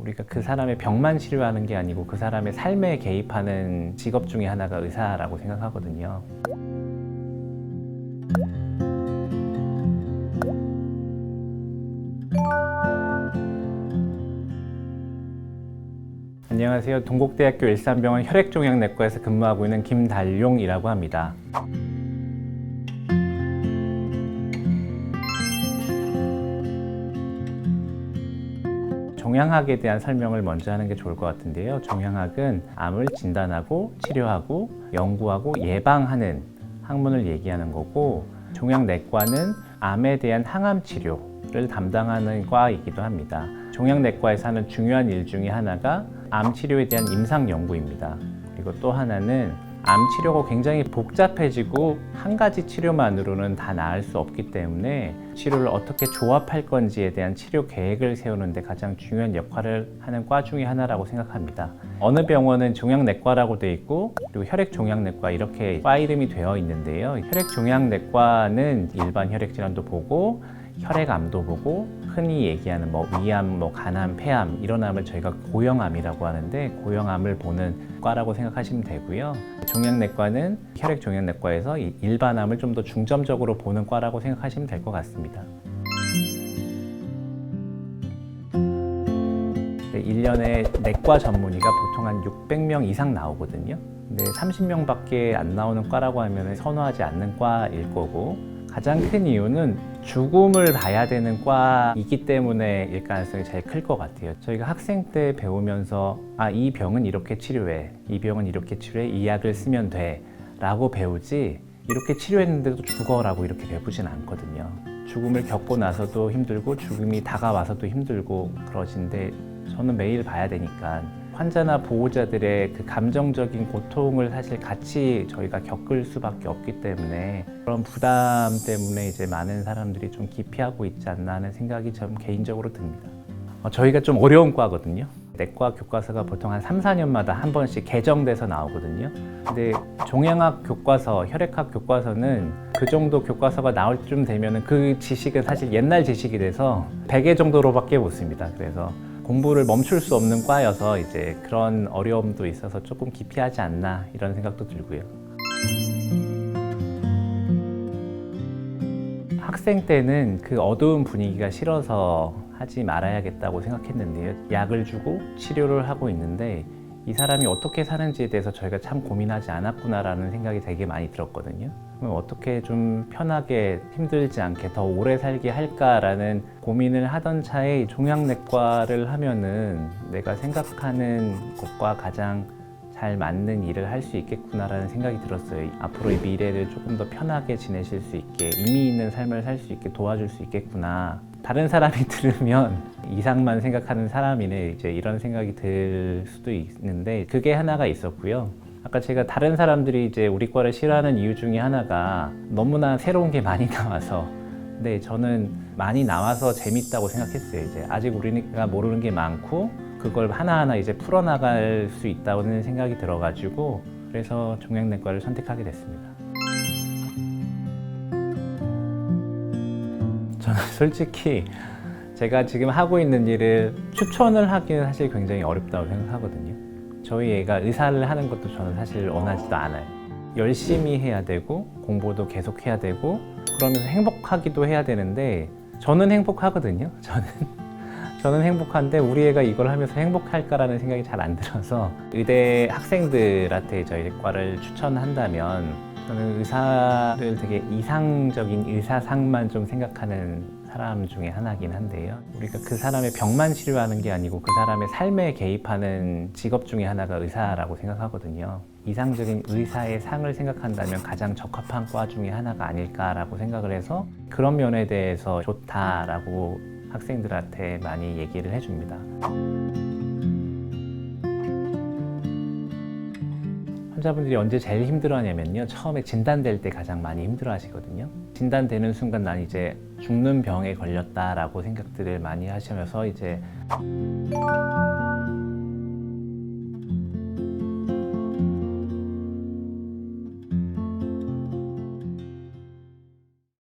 우리가 그 사람의 병만 치료하는 게 아니고 그 사람의 삶에 개입하는 직업 중에 하나가 의사라고 생각하거든요. 안녕하세요. 동국대학교 일산병원 혈액종양내과에서 근무하고 있는 김달용이라고 합니다. 종양학에 대한 설명을 먼저 하는 게 좋을 것 같은데요. 종양학은 암을 진단하고 치료하고 연구하고 예방하는 학문을 얘기하는 거고 종양내과는 암에 대한 항암 치료를 담당하는 과이기도 합니다. 종양내과에서 하는 중요한 일 중에 하나가 암 치료에 대한 임상 연구입니다. 그리고 또 하나는 암 치료가 굉장히 복잡해지고 한 가지 치료만으로는 다 나을 수 없기 때문에 치료를 어떻게 조합할 건지에 대한 치료 계획을 세우는데 가장 중요한 역할을 하는 과 중에 하나라고 생각합니다. 어느 병원은 종양내과라고 되어 있고 그리고 혈액종양내과 이렇게 과 이름이 되어 있는데요. 혈액종양내과는 일반 혈액 질환도 보고 혈액암도 보고 흔히 얘기하는 뭐 위암, 뭐 간암, 폐암 이런 암을 저희가 고형암이라고 하는데 고형암을 보는 과라고 생각하시면 되고요. 종양내과는 혈액종양내과에서 이 일반암을 좀 더 중점적으로 보는 과라고 생각하시면 될 것 같습니다. 네, 1년에 내과 전문의가 보통 한 600명 이상 나오거든요. 근데 30명밖에 안 나오는 과라고 하면 선호하지 않는 과일 거고 가장 큰 이유는 죽음을 봐야 되는 과이기 때문에 일 가능성이 제일 클 것 같아요. 저희가 학생 때 배우면서 아, 이 병은 이렇게 치료해. 이 병은 이렇게 치료해. 이 약을 쓰면 돼. 라고 배우지 이렇게 치료했는데도 죽어라고 이렇게 배우진 않거든요. 죽음을 겪고 나서도 힘들고 죽음이 다가와서도 힘들고 그러신데 저는 매일 봐야 되니까 환자나 보호자들의 그 감정적인 고통을 사실 같이 저희가 겪을 수밖에 없기 때문에 그런 부담 때문에 이제 많은 사람들이 좀 기피하고 있지 않나 하는 생각이 좀 개인적으로 듭니다. 어, 저희가 좀 어려운 과거든요. 내과 교과서가 보통 한 3, 4년마다 한 번씩 개정돼서 나오거든요. 근데 종양학 교과서, 혈액학 교과서는 그 정도 교과서가 나올 쯤 되면은 그 지식은 사실 옛날 지식이 돼서 100회 정도로밖에 못 씁니다. 그래서 공부를 멈출 수 없는 과여서 이제 그런 어려움도 있어서 조금 기피하지 않나 이런 생각도 들고요. 학생 때는 그 어두운 분위기가 싫어서 하지 말아야겠다고 생각했는데요. 약을 주고 치료를 하고 있는데 이 사람이 어떻게 사는지에 대해서 저희가 참 고민하지 않았구나라는 생각이 되게 많이 들었거든요. 그럼 어떻게 좀 편하게 힘들지 않게 더 오래 살게 할까라는 고민을 하던 차에 종양내과를 하면은 내가 생각하는 것과 가장 잘 맞는 일을 할 수 있겠구나라는 생각이 들었어요. 앞으로의 미래를 조금 더 편하게 지내실 수 있게 의미 있는 삶을 살 수 있게 도와줄 수 있겠구나. 다른 사람이 들으면 이상만 생각하는 사람이네 이제 이런 생각이 들 수도 있는데 그게 하나가 있었고요. 아까 제가 다른 사람들이 이제 우리 과를 싫어하는 이유 중에 하나가 너무나 새로운 게 많이 나와서 근데 저는 많이 나와서 재밌다고 생각했어요. 이제 아직 우리가 모르는 게 많고 그걸 하나하나 이제 풀어나갈 수 있다는 생각이 들어가지고 그래서 종양내과를 선택하게 됐습니다. 저는 솔직히 제가 지금 하고 있는 일을 추천을 하기는 사실 굉장히 어렵다고 생각하거든요. 저희 애가 의사를 하는 것도 저는 사실 원하지도 않아요. 열심히 해야 되고 공부도 계속 해야 되고 그러면서 행복하기도 해야 되는데 저는 행복하거든요. 저는 저는 행복한데 우리 애가 이걸 하면서 행복할까라는 생각이 잘 안 들어서 의대 학생들한테 저희 과를 추천한다면 저는 의사를 되게 이상적인 의사상만 좀 생각하는 사람 중에 하나긴 한데요. 우리가 그 사람의 병만 치료하는 게 아니고 그 사람의 삶에 개입하는 직업 중에 하나가 의사라고 생각하거든요. 이상적인 의사의 상을 생각한다면 가장 적합한 과 중에 하나가 아닐까라고 생각을 해서 그런 면에 대해서 좋다라고 학생들한테 많이 얘기를 해줍니다. 환자분들이 언제 제일 힘들어하냐면요. 처음에 진단될 때 가장 많이 힘들어하시거든요. 진단되는 순간 난 이제 죽는 병에 걸렸다라고 생각들을 많이 하시면서 이제